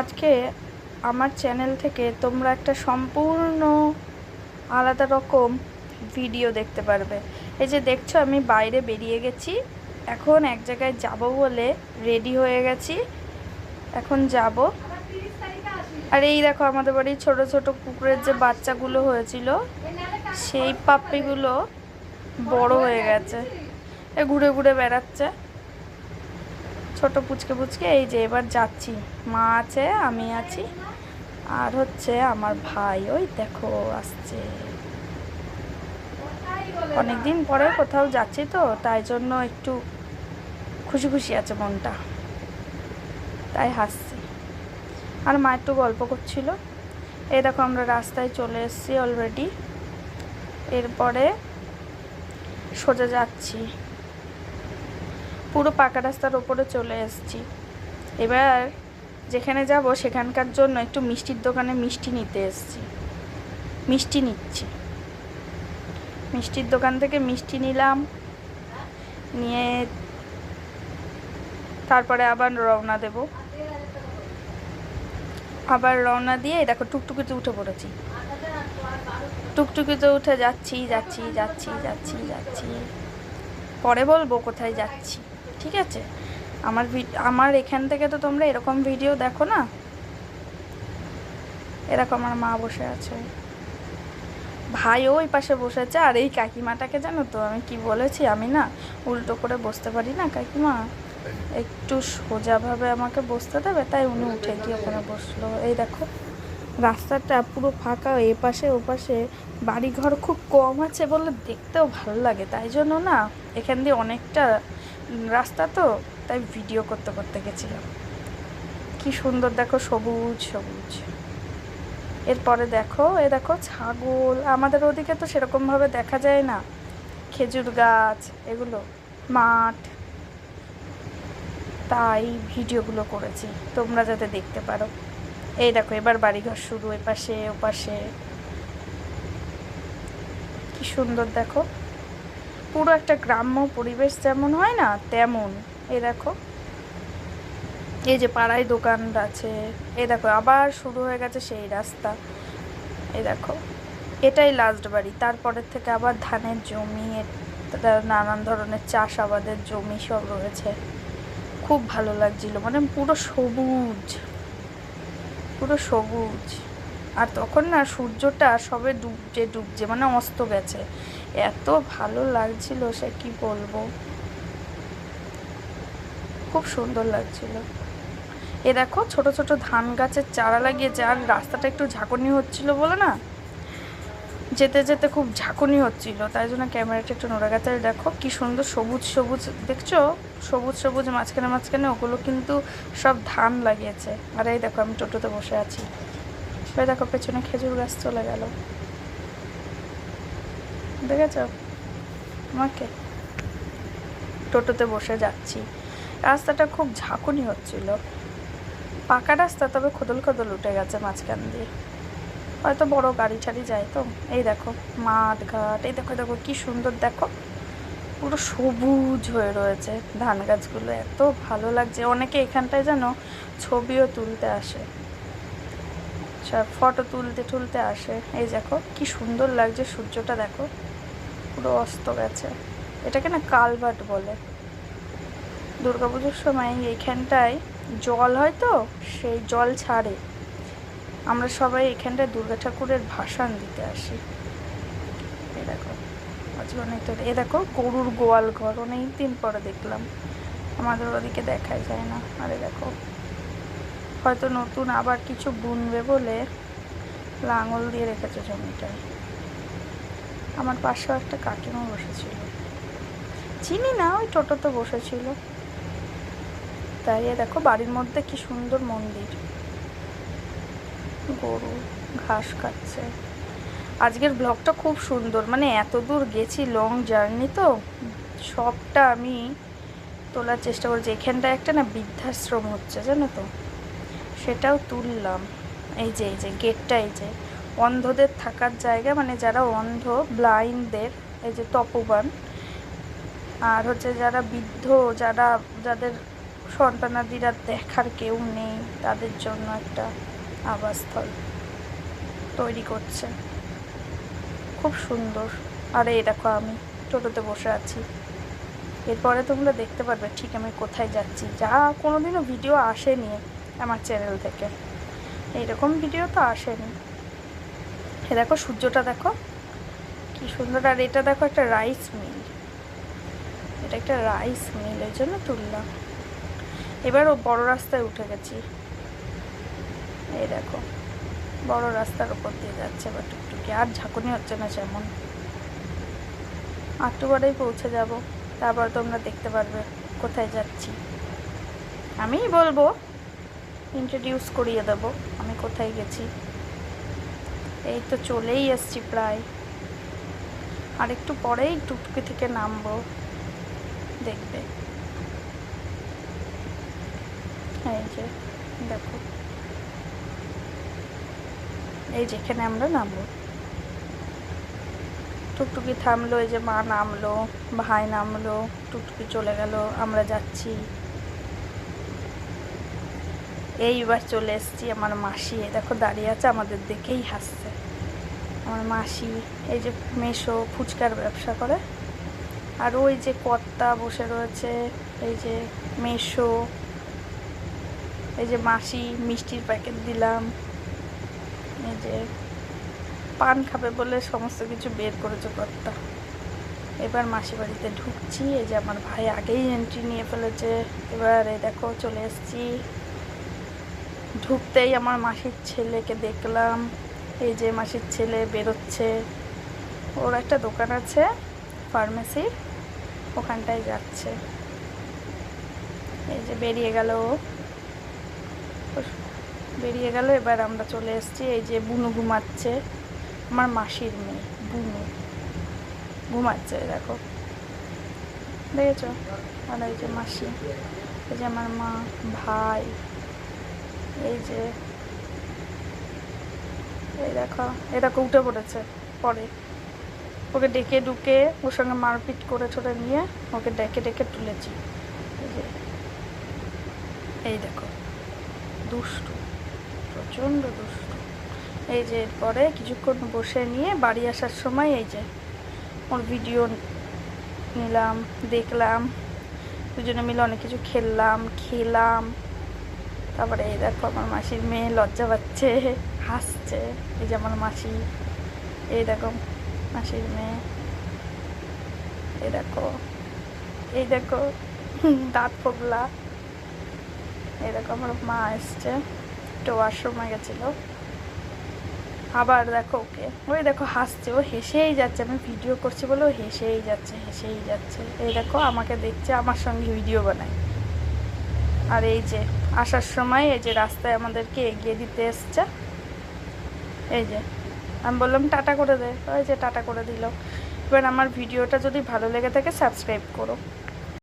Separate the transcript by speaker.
Speaker 1: আজকে আমার চ্যানেল থেকে তোমরা একটা সম্পূর্ণ আলাদা রকম ভিডিও দেখতে পারবে। এই যে দেখছ, আমি বাইরে বেরিয়ে গেছি। এখন এক জায়গায় যাব বলে রেডি হয়ে গেছি। এখন যাব। আর এই দেখো, আমাদের বাড়ির ছোট ছোট কুকুরের যে বাচ্চাগুলো হয়েছিল, সেই পাপ্পিগুলো বড় হয়ে গেছে। এ ঘুরে ঘুরে বেড়াচ্ছে। ছোট পুচকে পুচকে, এই যে এবার যাচ্ছি। মা আছে, আমি আছি। আর হচ্ছে আমার ভাই, ওই দেখো, আসছে। অনেকদিন পরে কোথাও যাচ্ছি তো, তাই জন্য একটু খুশি খুশি আছে মনটা। তাই হাসছি। আর মা একটু গল্প করছিল। এই দেখো, আমরা রাস্তায় চলে এসেছি অলরেডি এরপরে সোজা যাচ্ছি। পুরো পাকা রাস্তার ওপরে চলে এসেছি। এবার যেখানে যাব সেখানকার জন্য একটু মিষ্টির দোকানে মিষ্টি নিতে এসেছি। মিষ্টি নিচ্ছি। মিষ্টির দোকান থেকে মিষ্টি নিলাম, নিয়ে তারপরে আবার রওনা দেব। আবার রওনা দিয়ে দেখো টুকটুকিতে উঠে পড়েছি। টুকটুকিতে উঠে যাচ্ছি যাচ্ছি যাচ্ছি যাচ্ছি যাচ্ছি। পরে বলব কোথায় যাচ্ছি। ঠিক আছে? আমার আমার এখান থেকে তো তোমরা এরকম ভিডিও দেখো না? এরকম আমার মা বসে আছে। ভাইও ওই পাশে বসেছে, আর এই কাকিমাটাকে জানো তো আমি কি বলেছি, আমি না উল্টো করে বসতে পারি না কাকিমা। একটু সোজাভাবে আমাকে বসতে দেবে, তাই উনি উঠে গিয়ে ওখানে বসল। এই দেখো, রাস্তাটা পুরো ফাঁকা, এ পাশে ও পাশে। বাড়িঘর খুব কম আছে বলে দেখতেও ভালো লাগে, তাই জন্য না এখান দিয়ে অনেকটা রাস্তা তো, তাই ভিডিও করতে করতে গেছিলাম। কি সুন্দর দেখো, সবুজ সবুজ। এরপরে দেখো, এ দেখো ছাগল। আমাদের ওদিকে তো সেরকমভাবে দেখা যায় না। খেজুর গাছ, এগুলো মাঠ। তাই ভিডিওগুলো করেছি, তোমরা যাতে দেখতে পারো। এই দেখো, এবার বাড়িঘর শুরু, এপাশে, ওপাশে। কি সুন্দর দেখো। পুরো একটা গ্রাম্য পরিবেশ যেমন হয় না, তেমন। এ দেখো। এই যে পাড়ায় দোকান আছে, এ দেখো, আবার শুরু হয়ে গেছে সেই রাস্তা। এ দেখো, এটাই লাস্ট বাড়ি। তারপরের থেকে আবার ধানের জমি নানান ধরনের চাষাবাদের জমি সব রয়েছে। খুব ভালো লাগছিল মানে পুরো সবুজ। পুরো সবুজ। আর তখন না সূর্যটা সবে ডুবছে ডুবছে মানে অস্ত গেছে। এত ভালো লাগছিল, সে কি বলব? খুব সুন্দর লাগছিল। এ দেখো, ছোট ছোট ধান গাছের চারা লাগিয়েছে আর রাস্তাটা একটু ঝাঁকুনি হচ্ছিল বলে না? যেতে যেতে খুব ঝাঁকুনি হচ্ছিল, তাই জন্য ক্যামেরাটা একটু নড়ে গেছে দেখো, কি সুন্দর সবুজ সবুজ, দেখছ? সবুজ সবুজ মাঝখানে মাঝখানে ওগুলো কিন্তু সব ধান লাগিয়েছে। আর এই দেখো, আমি টোটোতে বসে আছি। ওই দেখো, পেছনে খেজুর গাছ চলে গেল। দেখেছ? আমাকে। টোটোতে বসে যাচ্ছি। রাস্তাটা খুব ঝাঁকুনি হচ্ছিল। পাকা রাস্তা, তবে খোদল খোদল উঠে গেছে মাঝখান দিয়ে। হয়তো বড় গাড়ি ছাড়ি যায় তো। এই দেখো, মাঠ, ঘাট, এই দেখো দেখো, কি সুন্দর দেখো। পুরো সবুজ হয়ে রয়েছে ধান গাছগুলো। এত ভালো লাগছে। অনেকে এখানটায় যেন ছবিও তুলতে আসে। ফটো তুলতে তুলতে আসে। এই দেখো, কি সুন্দর লাগছে সূর্যটা, দেখো। পুরো অস্ত গেছে। এটাকে না কালভার্ট বলে। দুর্গাপুজোর সময় এইখানটায় জল হয় তো, সেই জল ছাড়ে। আমরা সবাই এখানটায় দুর্গা ঠাকুরের ভাসান দিতে আসি। এই দেখো, আজকে অনেকটা এ দেখো, গরুর গোয়াল ঘর অনেক দিন পরে দেখলাম। আমাদের ওদিকে দেখাই যায় না। আরে দেখো, হয়তো নতুন আবার কিছু বুনবে বলে লাঙল দিয়ে রেখেছে জমিটায়। আমার পাশেও একটা কাকিমা বসেছিল। চিনি না, ওই টোটোতে বসেছিল। এ দেখো বাড়ির মধ্যে কি সুন্দর মন্দির। গরু, ঘাস খাচ্ছে। আজকের ব্লগটা খুব সুন্দর মানে এত দূর গেছি লং জার্নি তো। সবটা আমি তোলার চেষ্টা করছি। এখানটা একটা না বৃদ্ধাশ্রম হচ্ছে, জানো তো? সেটাও তুললাম। এই যে এই যে গেটটা এই যে। অন্ধদের থাকার জায়গা মানে যারা অন্ধ, ব্লাইন্ডদের, এই যে তপবান, আর হচ্ছে যারা বৃদ্ধ, যারা, যাদের সন্তানাদিরা দেখার কেউ নেই, তাদের জন্য একটা আবাসস্থল তৈরি করছে। খুব সুন্দর। আর এই দেখো আমি টোটোতে বসে আছি। এরপরে তোমরা দেখতে পারবে ঠিক আমি কোথায় যাচ্ছি। যা কোনোদিনও ভিডিও আসেনি আমার চ্যানেল থেকে। এইরকম ভিডিও তো আসেনি। এ দেখো, সূর্যটা দেখো। কি সুন্দর। আর এটা দেখো একটা রাইস মিল। এটা একটা রাইস মিল এই জন্য তুললাম এবার ও বড় রাস্তায় উঠে গেছি। এই দেখো, বড় রাস্তার উপর দিয়ে যাচ্ছে এবার টুকটুকি। আর ঝাঁকুনি হচ্ছে না যেমন। একটু পৌঁছে যাব। তারপর তোমরা দেখতে পারবে কোথায় যাচ্ছি। আমিই বলব ইন্ট্রোডিউস করিয়ে দেবো আমি কোথায় গেছি। এই তো চলেই এসছি প্রায়। আর একটু পরেই টুকটুকি থেকে নামবো। দেখবে। এই যে, দেখো। এই যেখানে আমরা নামবো। টুকটুকি থামলো, এই যে মা নামলো, ভাই নামলো, টুকটুকি চলে গেল, আমরা যাচ্ছি। এইবার চলে এসেছি আমার মাসি। দেখো, দাঁড়িয়ে আছে আমাদের দেখেই হাসছে। আমার মাসি, এই যে মেশো ফুচকার ব্যবসা করে। আর ওই যে কর্তা বসে রয়েছে, এই যে মেশো, এই যে মাসি মিষ্টির প্যাকেট দিলাম, এই যে পান খাবে বলে সমস্ত কিছু বের করেছে কর্তা। এবার মাসি বাড়িতে ঢুকছি, এই যে আমার ভাই আগেই এন্ট্রি নিয়ে ফেলেছে। এবার এই দেখো চলে এসেছি। ঢুকতেই আমার মাসির ছেলেকে দেখলাম। এই যে মাসির ছেলে বেরোচ্ছে। ওর একটা দোকান আছে ফার্মেসি ওখানটায় যাচ্ছে। এই যে বেরিয়ে গেল বেরিয়ে গেল, এবার আমরা চলে এসেছি, এই যে বুনু ঘুমাচ্ছে। আমার মাসির মেয়ে, বুনু। ঘুমাচ্ছে, দেখো। দেখেছ? আর এই যে মাসি, এই যে আমার মা, ভাই, এই যে এই দেখো দেখো উঠে পড়েছে, পরে। ওকে ডেকে ডুকে ওর সঙ্গে মারপিট করে ছোটে নিয়ে ওকে ডেকে ডেকে তুলেছি। এই দেখো, দুষ্টু, প্রচণ্ড দুষ্টু। এই যে পরে কিছুক্ষণ বসে নিয়ে বাড়ি আসার সময় এই যে ওর ভিডিও নিলাম, দেখলাম। দুজনে মিলে অনেক কিছু খেললাম, খেলাম। তারপরে এই দেখো আমার মাসির মেয়ে লজ্জা পাচ্ছে। হাসছে। এই যে আমার মাসি, এই দেখো, মাসির মেয়ে, এই দেখো এই দেখো, দাঁত পগলা এই দেখো, আমার মা এসছে, একটু ওয়াশরুমে গেছিল। আবার দেখো ওকে, ওই দেখো হাসছে, ও হেসেই যাচ্ছে, আমি ভিডিও করছি বলে ও হেসেই যাচ্ছে হেসেই যাচ্ছে। এই দেখো, আমাকে দেখছে, আমার সঙ্গে ভিডিও বানায়। আর এই যে, আসার সময় এই যে রাস্তায় আমাদেরকে এগিয়ে দিতে এসছে এই যে, আমি বললাম টাটা করে দে, ওই যে টাটা করে দিল। এবার আমার ভিডিওটা যদি ভালো লেগে থাকে সাবস্ক্রাইব করো।